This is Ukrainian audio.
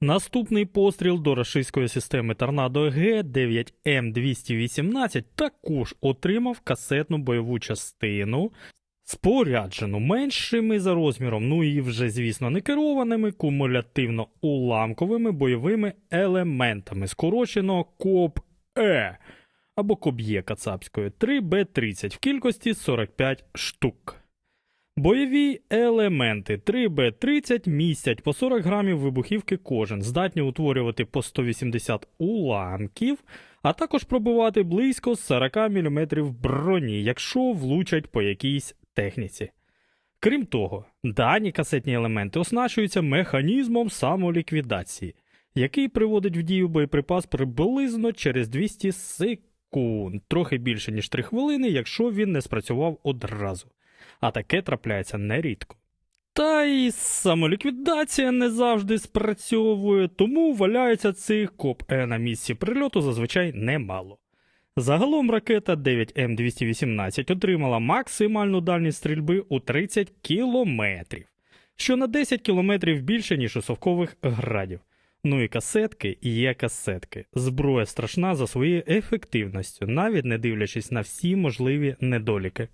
Наступний постріл до рашистської системи Торнадо Г9М218 також отримав касетну бойову частину, споряджену меншими за розміром, ну і вже, звісно, не керованими кумулятивно-уламковими бойовими елементами, скорочено КОП-Е або Коб'є кацапською 3Б30 в кількості 45 штук. Бойові елементи. 3Б30 містять по 40 грамів вибухівки кожен, здатні утворювати по 180 уламків, а також пробивати близько 40 мм броні, якщо влучать по якійсь техніці. Крім того, дані касетні елементи оснащуються механізмом самоліквідації, який приводить в дію боєприпас приблизно через 200 секунд, трохи більше ніж 3 хвилини, якщо він не спрацював одразу а таке трапляється нерідко. Та й самоліквідація не завжди спрацьовує, тому валяється цих коп Е на місці прильоту зазвичай немало. Загалом ракета 9М218 отримала максимальну дальність стрільби у 30 кілометрів, що на 10 кілометрів більше, ніж у совкових градів. Ну і касетки є касетки. Зброя страшна за своєю ефективністю, навіть не дивлячись на всі можливі недоліки.